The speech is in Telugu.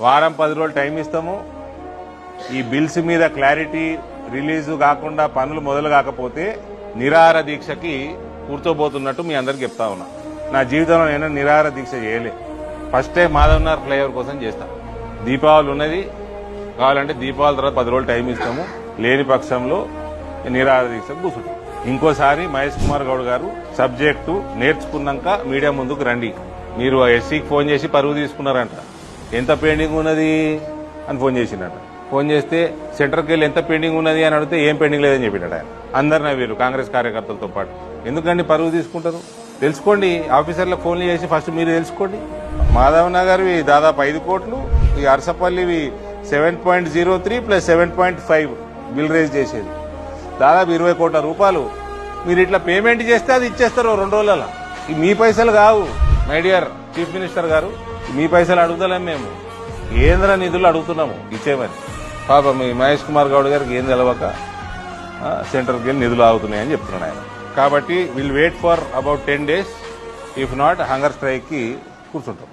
వారం పది రోజులు టైం ఇస్తాము. ఈ బిల్స్ మీద క్లారిటీ రిలీజ్ కాకుండా పనులు మొదలు కాకపోతే నిరాహార దీక్షకి కూర్చోబోతున్నట్టు మీ అందరికి చెప్తా ఉన్నా. నా జీవితంలో నేను నిరాహార దీక్ష చేయలే. ఫస్ట్ టైం మాధవనార్ ఫ్లైఓవర్ కోసం చేస్తా. దీపావళి ఉన్నది. కావాలంటే దీపావళి తర్వాత పది రోజులు టైం ఇస్తాము. లేని పక్షంలో నిరాహార దీక్ష కూర్చుంటాం. ఇంకోసారి మహేష్ కుమార్ గౌడ్ గారు సబ్జెక్టు నేర్చుకున్నాక మీడియా ముందుకు రండి. మీరు ఎస్సీకి ఫోన్ చేసి పరువు తీసుకున్నారంట. ఎంత పెండింగ్ ఉన్నది అని ఫోన్ చేసిండట ఫోన్ చేస్తే సెంటర్కి వెళ్ళి ఎంత పెండింగ్ ఉన్నది అని అడిగితే ఏం పెండింగ్ లేదని చెప్పినాడు ఆయన. అందరు నవ్వారు కాంగ్రెస్ కార్యకర్తలతో పాటు. ఎందుకండి పరువు తీసుకుంటారు? తెలుసుకోండి ఆఫీసర్లకు ఫోన్లు చేసి ఫస్ట్ మీరు తెలుసుకోండి. మాధవ్ నగర్వి దాదాపు ఐదు కోట్లు ఈ అరసపల్లివి seven point zero three plus seven point five bill raise చేసేది. దాదాపు ఇరవై కోట్ల రూపాయలు మీరు ఇట్లా పేమెంట్ చేస్తే అది ఇచ్చేస్తారు రెండు రోజులలో మీ పైసలు కావు మై డియర్ చీఫ్ మినిస్టర్ గారు. మీ పైసలు అడుగుతలేం మేము. కేంద్ర నిధులు అడుగుతున్నాము ఇచ్చేమని పాప మీ మహేష్ కుమార్ గౌడ్ గారికి ఏం తెలవక సెంటర్కి వెళ్ళి నిధులు ఆగుతున్నాయని చెప్తున్నాడు ఆయన. కాబట్టి will wait for about ten days if not hunger స్ట్రైక్కి కూర్చుంటాం.